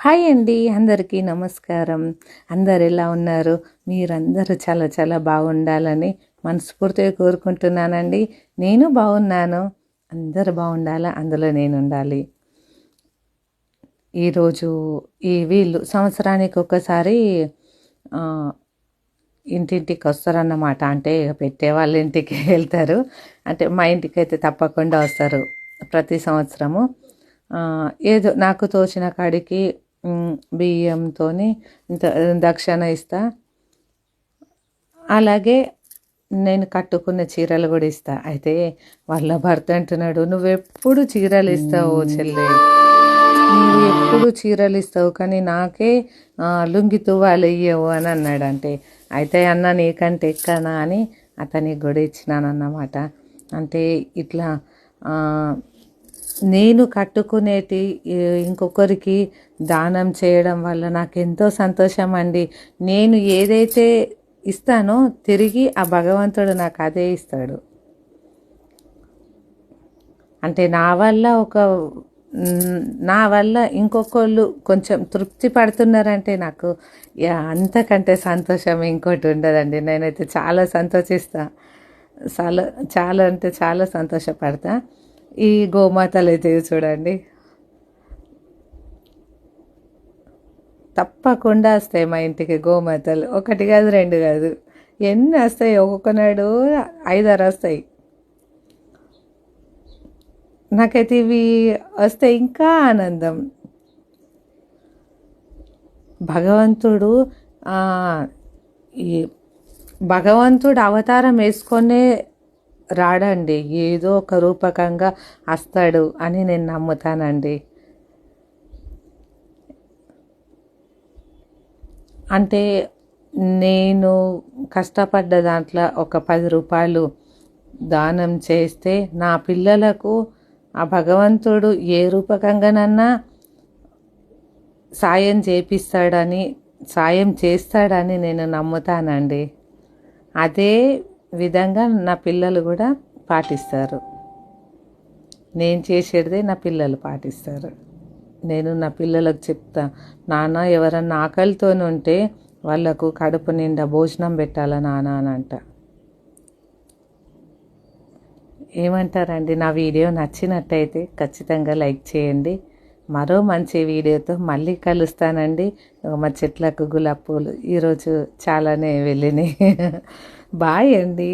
Hi అండి అందరికీ నమస్కారం. అందరు ఎలా ఉన్నారు? మీరందరూ చాలా చాలా బాగుండాలని మనస్ఫూర్తిగా కోరుకుంటున్నానండి. నేను బాగున్నాను. అందరూ బాగుండాలా? అందులో నేను ఉండాలి. ఈరోజు ఈ వీళ్ళు సంవత్సరానికి ఒకసారి ఇంటింటికి వస్తారన్నమాట. అంటే పెట్టే వాళ్ళ ఇంటికి వెళ్తారు. అంటే మా ఇంటికి అయితే తప్పకుండా వస్తారు ప్రతి సంవత్సరము. ఏదో నాకు తోచిన కాడికి బియ్యంతో ఇంత దక్షిణ ఇస్తా. అలాగే నేను కట్టుకున్న చీరలు కూడా ఇస్తా. అయితే వాళ్ళ భర్త అంటున్నాడు నువ్వెప్పుడు చీరలు ఇస్తావు చెల్లి? నువ్వు ఎప్పుడు చీరలు ఇస్తావు? కానీ నాకే లుంగి తువ్వాలు ఇయ్యవు అని అన్నాడు. అంటే అయితే అన్న నీకంటే ఎక్కనా అని అతనికి కూడా ఇచ్చినానన్నమాట. అంటే ఇట్లా నేను కట్టుకునేటి ఇంకొకరికి దానం చేయడం వల్ల నాకు ఎంతో సంతోషం అండి. నేను ఏదైతే ఇస్తానో తిరిగి ఆ భగవంతుడు నాకు అదే ఇస్తాడు. అంటే నా వల్ల ఒక నా వల్ల ఇంకొకళ్ళు కొంచెం తృప్తి పడుతున్నారంటే నాకు యా, అంతకంటే సంతోషం ఇంకోటి ఉండదండి. నేనైతే చాలా సంతోషిస్తా. చాలా చాలా అంటే చాలా సంతోషపడతా. ఈ గోమాతలు అయితే చూడండి. తప్పకుండా వస్తాయి మా ఇంటికి గోమాతలు. ఒకటి కాదు రెండు కాదు. ఎన్ని వస్తాయి? ఒక్కొక్క నాడు ఐదారు వస్తాయి. నాకైతే ఇవి వస్తే ఇంకా ఆనందం. భగవంతుడు ఈ భగవంతుడు అవతారం వేసుకొనే రాడండి. ఏదో ఒక రూపకంగా వస్తాడు అని నేను నమ్ముతానండి. అంటే నేను కష్టపడ్డ దాంట్లో ఒక పది రూపాయలు దానం చేస్తే నా పిల్లలకు ఆ భగవంతుడు ఏ రూపకంగానన్నా సాయం చేపిస్తాడని సాయం చేస్తాడని నేను నమ్ముతానండి. అదే విధంగా నా పిల్లలు కూడా పాటిస్తారు. నేను చేసేదే నా పిల్లలు పాటిస్తారు. నేను నా పిల్లలకు చెప్తా నాన్న ఎవరన్నా ఆకలితో ఉంటే వాళ్ళకు కడుపు నిండా భోజనం పెట్టాలా నాన్న అని అంట. ఏమంటారండి? నా వీడియో నచ్చినట్టయితే ఖచ్చితంగా లైక్ చేయండి. మరో మంచి వీడియోతో మళ్ళీ కలుస్తానండి. మా చెట్లకు గులాబ్ పూలు. ఈరోజు చాలానే వెళ్ళినాయి. బాయ్ అండి.